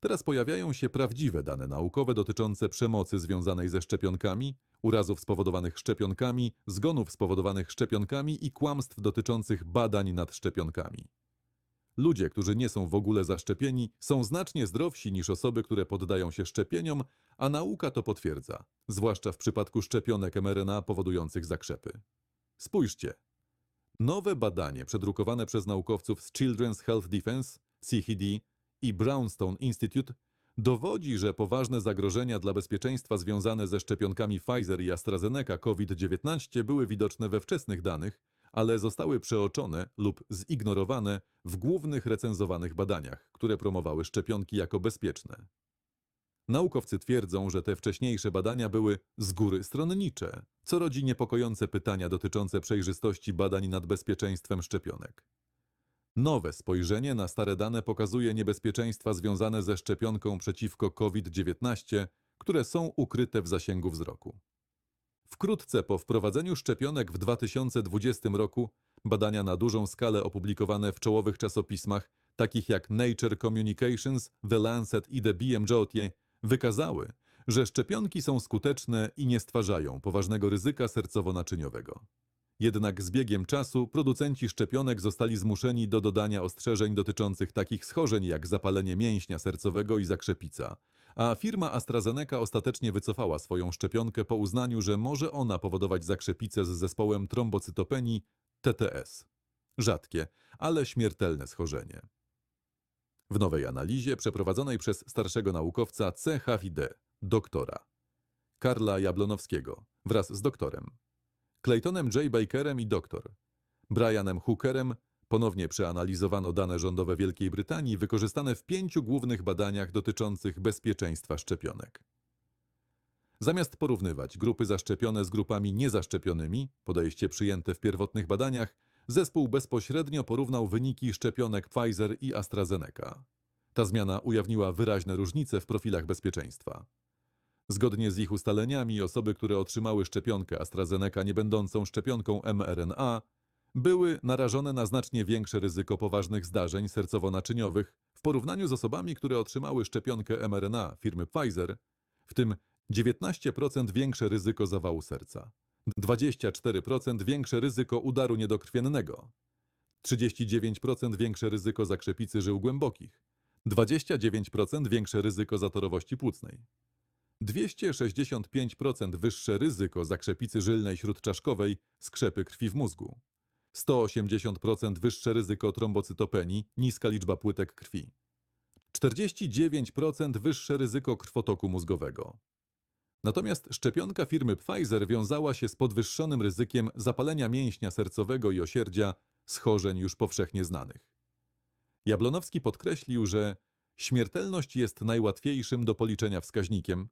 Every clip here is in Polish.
Teraz pojawiają się prawdziwe dane naukowe dotyczące przemocy związanej ze szczepionkami, urazów spowodowanych szczepionkami, zgonów spowodowanych szczepionkami i kłamstw dotyczących badań nad szczepionkami. Ludzie, którzy nie są w ogóle zaszczepieni, są znacznie zdrowsi niż osoby, które poddają się szczepieniom, a nauka to potwierdza, zwłaszcza w przypadku szczepionek mRNA powodujących zakrzepy. Spójrzcie. Nowe badanie przedrukowane przez naukowców z Children's Health Defense, CHD i Brownstone Institute dowodzi, że poważne zagrożenia dla bezpieczeństwa związane ze szczepionkami Pfizer i AstraZeneca COVID-19 były widoczne we wczesnych danych, ale zostały przeoczone lub zignorowane w głównych recenzowanych badaniach, które promowały szczepionki jako bezpieczne. Naukowcy twierdzą, że te wcześniejsze badania były z góry stronnicze, co rodzi niepokojące pytania dotyczące przejrzystości badań nad bezpieczeństwem szczepionek. Nowe spojrzenie na stare dane pokazuje niebezpieczeństwa związane ze szczepionką przeciwko COVID-19, które są ukryte w zasięgu wzroku. Wkrótce po wprowadzeniu szczepionek w 2020 roku badania na dużą skalę opublikowane w czołowych czasopismach, takich jak Nature Communications, The Lancet i The BMJ, wykazały, że szczepionki są skuteczne i nie stwarzają poważnego ryzyka sercowo-naczyniowego. Jednak z biegiem czasu producenci szczepionek zostali zmuszeni do dodania ostrzeżeń dotyczących takich schorzeń jak zapalenie mięśnia sercowego i zakrzepica, a firma AstraZeneca ostatecznie wycofała swoją szczepionkę po uznaniu, że może ona powodować zakrzepicę z zespołem trombocytopenii TTS. Rzadkie, ale śmiertelne schorzenie. W nowej analizie przeprowadzonej przez starszego naukowca CHVD, doktora Karla Jablonowskiego wraz z doktorem Claytonem J. Bakerem i doktor Brianem Hookerem ponownie przeanalizowano dane rządowe Wielkiej Brytanii wykorzystane w pięciu głównych badaniach dotyczących bezpieczeństwa szczepionek. Zamiast porównywać grupy zaszczepione z grupami niezaszczepionymi, podejście przyjęte w pierwotnych badaniach, zespół bezpośrednio porównał wyniki szczepionek Pfizer i AstraZeneca. Ta zmiana ujawniła wyraźne różnice w profilach bezpieczeństwa. Zgodnie z ich ustaleniami, osoby, które otrzymały szczepionkę AstraZeneca nie będącą szczepionką mRNA, były narażone na znacznie większe ryzyko poważnych zdarzeń sercowo-naczyniowych. W porównaniu z osobami, które otrzymały szczepionkę mRNA firmy Pfizer, w tym 19% większe ryzyko zawału serca, 24% większe ryzyko udaru niedokrwiennego, 39% większe ryzyko zakrzepicy żył głębokich, 29% większe ryzyko zatorowości płucnej, 265% wyższe ryzyko zakrzepicy żylnej śródczaszkowej, skrzepy krwi w mózgu, 180% wyższe ryzyko trombocytopenii, niska liczba płytek krwi, 49% wyższe ryzyko krwotoku mózgowego. Natomiast szczepionka firmy Pfizer wiązała się z podwyższonym ryzykiem zapalenia mięśnia sercowego i osierdzia schorzeń już powszechnie znanych. Jablonowski podkreślił, że śmiertelność jest najłatwiejszym do policzenia wskaźnikiem,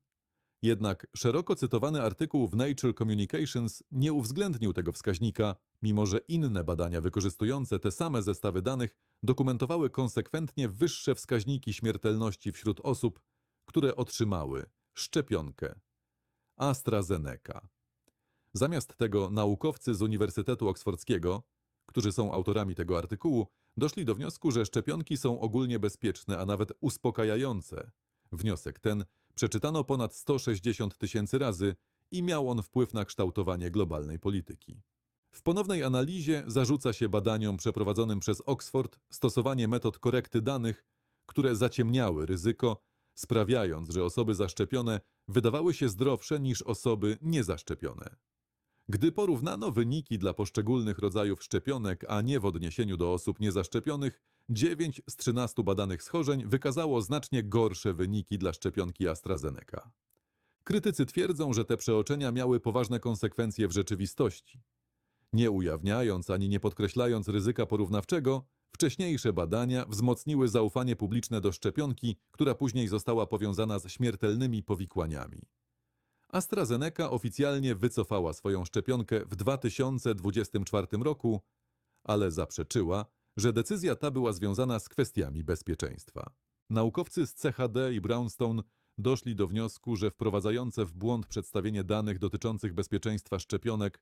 jednak szeroko cytowany artykuł w Nature Communications nie uwzględnił tego wskaźnika, mimo że inne badania wykorzystujące te same zestawy danych dokumentowały konsekwentnie wyższe wskaźniki śmiertelności wśród osób, które otrzymały szczepionkę AstraZeneca. Zamiast tego naukowcy z Uniwersytetu Oksfordzkiego, którzy są autorami tego artykułu, doszli do wniosku, że szczepionki są ogólnie bezpieczne, a nawet uspokajające. Wniosek ten przeczytano ponad 160 tysięcy razy i miał on wpływ na kształtowanie globalnej polityki. W ponownej analizie zarzuca się badaniom przeprowadzonym przez Oxford stosowanie metod korekty danych, które zaciemniały ryzyko, sprawiając, że osoby zaszczepione wydawały się zdrowsze niż osoby niezaszczepione. Gdy porównano wyniki dla poszczególnych rodzajów szczepionek, a nie w odniesieniu do osób niezaszczepionych, 9 z 13 badanych schorzeń wykazało znacznie gorsze wyniki dla szczepionki AstraZeneca. Krytycy twierdzą, że te przeoczenia miały poważne konsekwencje w rzeczywistości. Nie ujawniając ani nie podkreślając ryzyka porównawczego, wcześniejsze badania wzmocniły zaufanie publiczne do szczepionki, która później została powiązana z śmiertelnymi powikłaniami. AstraZeneca oficjalnie wycofała swoją szczepionkę w 2024 roku, ale zaprzeczyła, że decyzja ta była związana z kwestiami bezpieczeństwa. Naukowcy z CHD i Brownstone doszli do wniosku, że wprowadzające w błąd przedstawienie danych dotyczących bezpieczeństwa szczepionek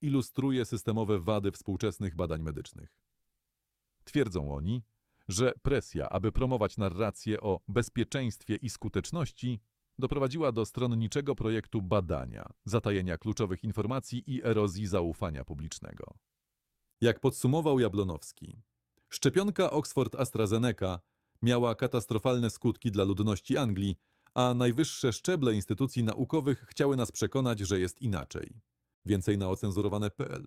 ilustruje systemowe wady współczesnych badań medycznych. Twierdzą oni, że presja, aby promować narrację o bezpieczeństwie i skuteczności, doprowadziła do stronniczego projektu badania, zatajenia kluczowych informacji i erozji zaufania publicznego. Jak podsumował Jablonowski, szczepionka Oxford-AstraZeneca miała katastrofalne skutki dla ludności Anglii, a najwyższe szczeble instytucji naukowych chciały nas przekonać, że jest inaczej. Więcej na ocenzurowane.pl